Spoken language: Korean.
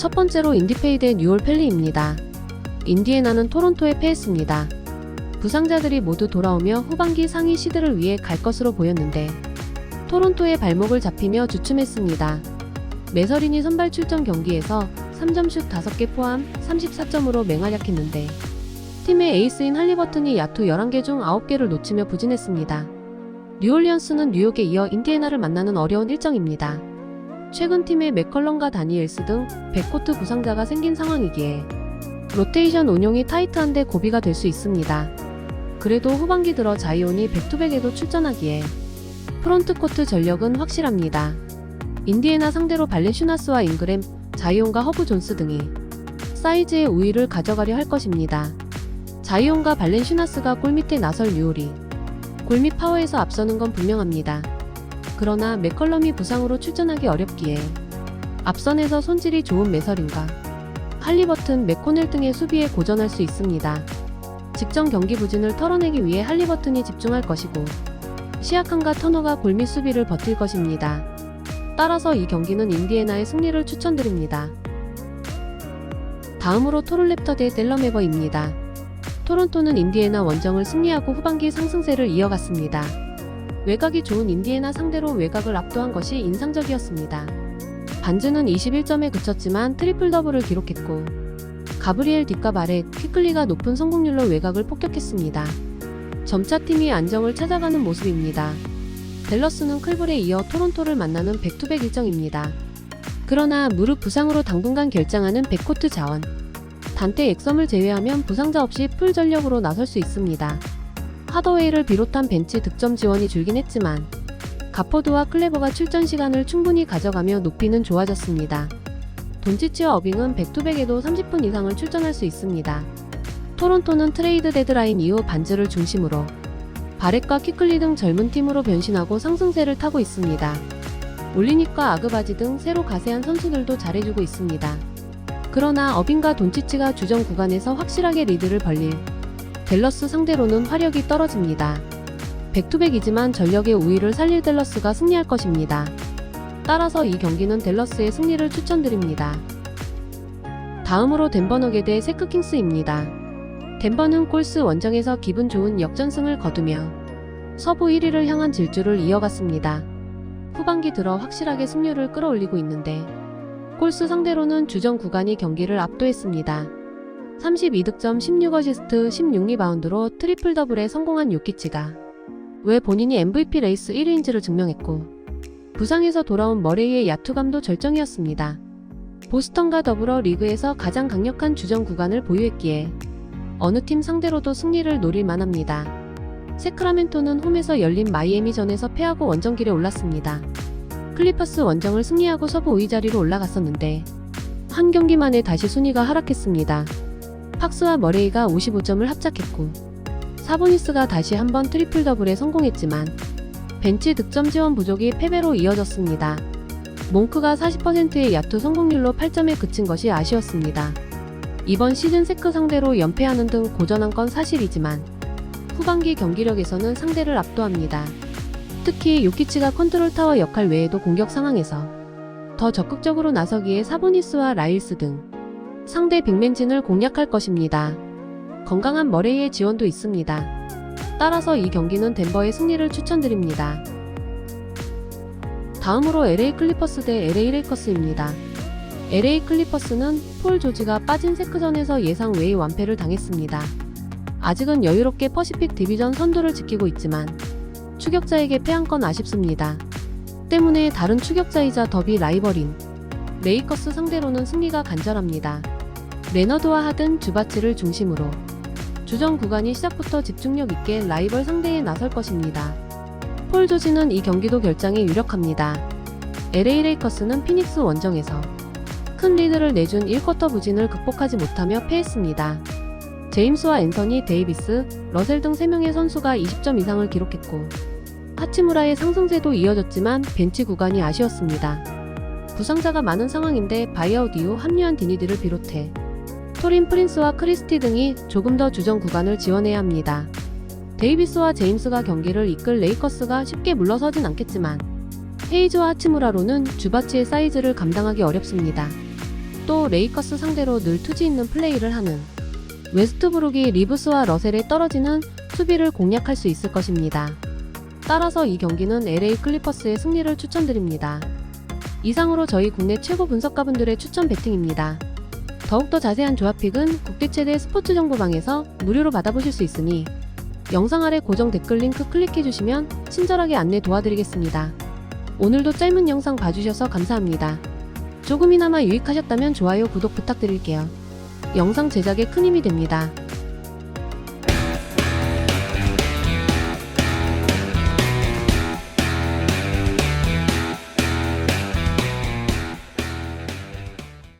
첫 번째로 인디페이 대 뉴올 펠리입니다. 인디애나는 토론토에 패했습니다. 부상자들이 모두 돌아오며 후반기 상위 시드를 위해 갈 것으로 보였는데 토론토의 발목을 잡히며 주춤했습니다. 메서린이 선발 출전 경기에서 3점슛 5개 포함 34점으로 맹활약했는데 팀의 에이스인 할리버튼이 야투 11개 중 9개를 놓치며 부진했습니다. 뉴올리언스는 뉴욕에 이어 인디애나를 만나는 어려운 일정입니다. 최근 팀의 맥컬럼과 다니엘스 등 백코트 부상자가 생긴 상황이기에 로테이션 운용이 타이트한데 고비가 될 수 있습니다. 그래도 후반기 들어 자이온이 백투백에도 출전하기에 프론트코트 전력은 확실합니다. 인디애나 상대로 발렌슈나스와 잉그램, 자이온과 허브 존스 등이 사이즈의 우위를 가져가려 할 것입니다. 자이온과 발렌 슈나스가 골밑에 나설 뉴올이 골밑 파워에서 앞서는 건 분명합니다. 그러나 맥컬럼이 부상으로 출전하기 어렵기에 앞선에서 손질이 좋은 메설인가 할리버튼, 맥코넬 등의 수비에 고전할 수 있습니다. 직전 경기 부진을 털어내기 위해 할리버튼이 집중할 것이고 시아칸과 터너가 골밑 수비를 버틸 것입니다. 따라서 이 경기는 인디애나의 승리를 추천드립니다. 다음으로 토롤랩터 대 델러메버입니다. 토론토는 인디애나 원정을 승리하고 후반기 상승세를 이어갔습니다. 외곽이 좋은 인디애나 상대로 외곽을 압도한 것이 인상적이었습니다. 반즈는 21점에 그쳤지만 트리플 더블을 기록했고 가브리엘 뒷과 발에 퀴클리가 높은 성공률로 외곽을 폭격했습니다. 점차 팀이 안정을 찾아가는 모습입니다. 댈러스는 클볼에 이어 토론토를 만나는 백투백 일정입니다. 그러나 무릎 부상으로 당분간 결장하는 백코트 자원. 단테 엑섬을 제외하면 부상자 없이 풀 전력으로 나설 수 있습니다. 하더웨이를 비롯한 벤치 득점 지원이 줄긴 했지만 가포드와 클레버가 출전 시간을 충분히 가져가며 높이는 좋아졌습니다. 돈치치와 어빙은 백투백에도 30분 이상을 출전할 수 있습니다. 토론토는 트레이드 데드라인 이후 반즈를 중심으로 바렛과 키클리 등 젊은 팀으로 변신하고 상승세를 타고 있습니다. 올리닉과 아그바지 등 새로 가세한 선수들도 잘해주고 있습니다. 그러나 어빙과 돈치치가 주전 구간에서 확실하게 리드를 벌릴 델러스 상대로는 화력이 떨어집니다. 백투백이지만 전력의 우위를 살릴 델러스가 승리할 것입니다. 따라서 이 경기는 델러스의 승리를 추천드립니다. 다음으로 덴버 너게 대 세크킹스입니다. 덴버는 콜스 원정에서 기분 좋은 역전승을 거두며 서부 1위를 향한 질주를 이어갔습니다. 후반기 들어 확실하게 승률을 끌어올리고 있는데 콜스 상대로는 주전 구간이 경기를 압도했습니다. 32득점 16어시스트 16리바운드로 트리플 더블에 성공한 요키치가 왜 본인이 MVP 레이스 1위인지를 증명했고 부상에서 돌아온 머레이의 야투감도 절정이었습니다. 보스턴과 더불어 리그에서 가장 강력한 주전 구간을 보유했기에 어느 팀 상대로도 승리를 노릴 만합니다. 세크라멘토는 홈에서 열린 마이애미전에서 패하고 원정길에 올랐습니다. 클리퍼스 원정을 승리하고 서부 5위 자리로 올라갔었는데 한 경기 만에 다시 순위가 하락했습니다. 팍스와 머레이가 55점을 합작했고 사보니스가 다시 한번 트리플 더블에 성공했지만 벤치 득점 지원 부족이 패배로 이어졌습니다. 몽크가 40%의 야투 성공률로 8점에 그친 것이 아쉬웠습니다. 이번 시즌 세크 상대로 연패하는 등 고전한 건 사실이지만 후반기 경기력에서는 상대를 압도합니다. 특히 요키치가 컨트롤 타워 역할 외에도 공격 상황에서 더 적극적으로 나서기에 사보니스와 라일스 등 상대 빅맨진을 공략할 것입니다. 건강한 머레이의 지원도 있습니다. 따라서 이 경기는 덴버의 승리를 추천드립니다. 다음으로 LA 클리퍼스 대 LA 레이커스입니다. LA 클리퍼스는 폴 조지가 빠진 세크전에서 예상 외의 완패를 당했습니다. 아직은 여유롭게 퍼시픽 디비전 선두를 지키고 있지만 추격자에게 패한 건 아쉽습니다. 때문에 다른 추격자이자 더비 라이벌인 레이커스 상대로는 승리가 간절합니다. 레너드와 하든 주바치를 중심으로 주전 구간이 시작부터 집중력 있게 라이벌 상대에 나설 것입니다. 폴 조지는 이 경기도 결장에 유력합니다. LA 레이커스는 피닉스 원정에서 큰 리드를 내준 1쿼터 부진을 극복하지 못하며 패했습니다. 제임스와 앤서니, 데이비스, 러셀 등 3명의 선수가 20점 이상을 기록했고 하치무라의 상승세도 이어졌지만 벤치 구간이 아쉬웠습니다. 부상자가 많은 상황인데 바이아웃 이후 합류한 디니디를 비롯해 토린 프린스와 크리스티 등이 조금 더 주전 구간을 지원해야 합니다. 데이비스와 제임스가 경기를 이끌 레이커스가 쉽게 물러서진 않겠지만 헤이즈와 하치무라로는 주바치의 사이즈를 감당하기 어렵습니다. 또 레이커스 상대로 늘 투지 있는 플레이를 하는 웨스트브룩이 리브스와 러셀에 떨어지는 수비를 공략할 수 있을 것입니다. 따라서 이 경기는 LA 클리퍼스의 승리를 추천드립니다. 이상으로 저희 국내 최고 분석가분들의 추천 배팅입니다. 더욱더 자세한 조합픽은 국대 최대 스포츠 정보방에서 무료로 받아보실 수 있으니 영상 아래 고정 댓글 링크 클릭해주시면 친절하게 안내 도와드리겠습니다. 오늘도 짧은 영상 봐주셔서 감사합니다. 조금이나마 유익하셨다면 좋아요, 구독 부탁드릴게요. 영상 제작에 큰 힘이 됩니다.